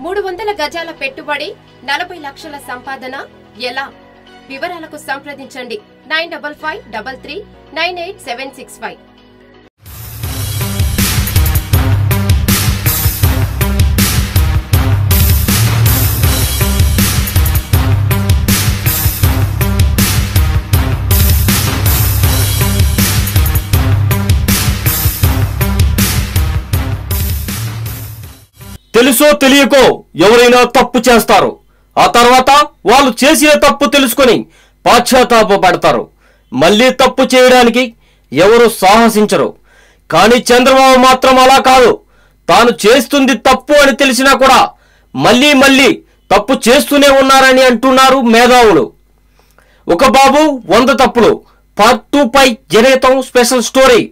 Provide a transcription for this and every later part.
మూడు వందల గజాల పెట్టుబడి నలభై లక్షల సంపాదన. ఎలా? వివరాలకు సంప్రదించండి. Nine double five double three nine eight seven six five. తెలుసో తెలియకో ఎవరైనా తప్పు చేస్తారు. ఆ తర్వాత వాళ్ళు చేసిన తప్పు తెలుసుకొని పశ్చాత్తాపడతారు మళ్ళీ తప్పు చేయడానికి ఎవరు సాహసించరు. కానీ చంద్రబాబు మాత్రం అలా కాదు. తాను చేస్తుంది తప్పు అని తెలిసినా కూడా మళ్ళీ మళ్ళీ తప్పు చేస్తూనే ఉన్నారని అంటున్నారు మేధావులు. ఒక బాబు వంద తప్పులు. పార్ట్ టూ పై జనేతం స్పెషల్ స్టోరీ.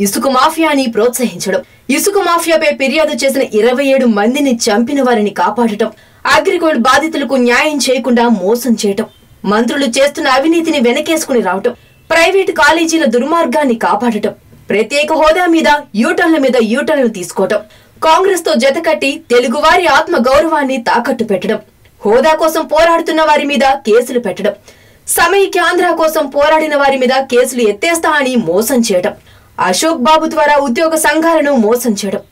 ఇసుక మాఫియాని ప్రోత్సహించడం ఇసుక మాఫియాపై ఫిర్యాదు చేసిన ఇరవై ఏడు మందిని చంపిన వారిని కాపాడటం అగ్రిగోల్డ్ బాధితులకు న్యాయం చేయకుండా మోసం చేయటం మంత్రులు చేస్తున్న అవినీతిని వెనకేసుకుని రావటం ప్రైవేటు కాలేజీల దుర్మార్గాన్ని కాపాడటం ప్రత్యేక హోదా మీద యూటర్న్ల మీద యూటర్న్లు తీసుకోవటం కాంగ్రెస్తో జతకట్టి తెలుగువారి ఆత్మ గౌరవాన్ని తాకట్టు పెట్టడం హోదా కోసం పోరాడుతున్న వారి మీద కేసులు పెట్టడం సమైక్య ఆంధ్ర కోసం పోరాడిన వారి మీద కేసులు ఎత్తేస్తా అని మోసం చేయడం అశోక్ బాబు ద్వారా ఉద్యోగ సంఘాలను మోసం చేయడం.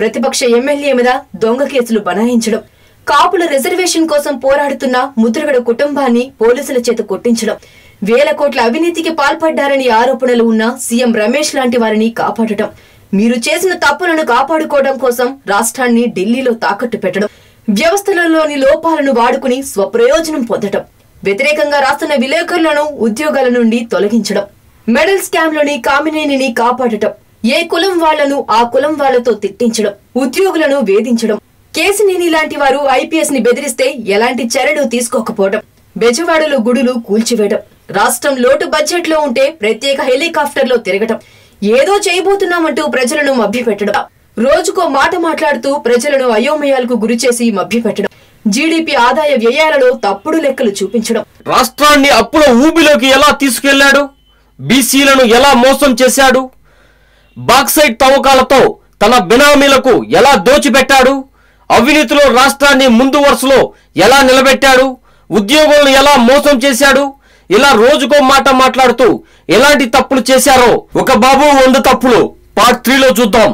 ప్రతిపక్ష ఎమ్మెల్యే మీద దొంగ కేసులు బనాయించడం కాపుల రిజర్వేషన్ కోసం పోరాడుతున్న ముద్రగడ కుటుంబాన్ని పోలీసుల చేత కొట్టించడం వేల కోట్ల అవినీతికి పాల్పడ్డారని ఆరోపణలు ఉన్న సీఎం రమేష్ లాంటి వారిని కాపాడటం. మీరు చేసిన తప్పులను కాపాడుకోవడం కోసం రాష్ట్రాన్ని ఢిల్లీలో తాకట్టు పెట్టడం. వ్యవస్థలలోని లోపాలను వాడుకుని స్వప్రయోజనం పొందటం. వ్యతిరేకంగా రాస్తున్న విలేకరులను ఉద్యోగాల నుండి తొలగించడం. మెడల్ స్కామ్లోని కామినేనిని కాపాడటం. ఏ కులం వాళ్ళను ఆ కులం వాళ్ళతో తిట్టించడం. ఉద్యోగులను వేధించడం. కేసినేని లాంటి వారు ఐపీఎస్ని బెదిరిస్తే ఎలాంటి చర్యలు తీసుకోకపోవడం. బెజవాడలో గుడులు కూల్చివేయడం. రాష్ట్రం లోటు బడ్జెట్లో ఉంటే ప్రత్యేక హెలికాప్టర్లో తిరగటం. ఏదో చేయబోతున్నామంటూ ప్రజలను మభ్యపెట్టడం. రోజుకో మాట మాట్లాడుతూ ప్రజలను అయోమయాలకు గురిచేసి మభ్యపెట్టడం. జీడీపీ ఆదాయ వ్యయాలలో తప్పుడు లెక్కలు చూపించడం. రాష్ట్రాన్ని అప్పుల ఊబిలోకి ఎలా తీసుకెళ్ళాడు? బీసీలను ఎలా మోసం చేశాడు? బాక్సైట్ తవ్వకాలతో తన బినామీలకు ఎలా దోచిపెట్టాడు? అవినీతిలో రాష్ట్రాన్ని ముందు వరుసలో ఎలా నిలబెట్టాడు? ఉద్యోగులను ఎలా మోసం చేశాడు? ఇలా రోజుకో మాట మాట్లాడుతూ ఎలాంటి తప్పులు చేశారో ఒక బాబు వంద తప్పులు. పార్ట్ త్రీలో చూద్దాం.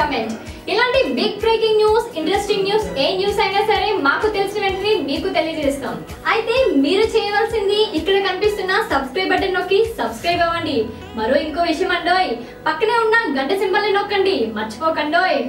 కమెంట్ ఇలాంటి big breaking news interesting news ఏ న్యూస్ అయినా సరే మాకు తెలిసిన వెంటనే మీకు తెలియజేస్తాం. అయితే మీరు చేయవలసింది ఇక్కడ కనిపిస్తున్న సబ్స్క్రైబ్ బటన్ నొక్కి సబ్స్క్రైబ్ అవ్వండి. మరో ఇంకో విషయం అండోయ్. పక్కనే ఉన్న గంట సింబల్ నొక్కండి. మర్చిపోకండోయ్.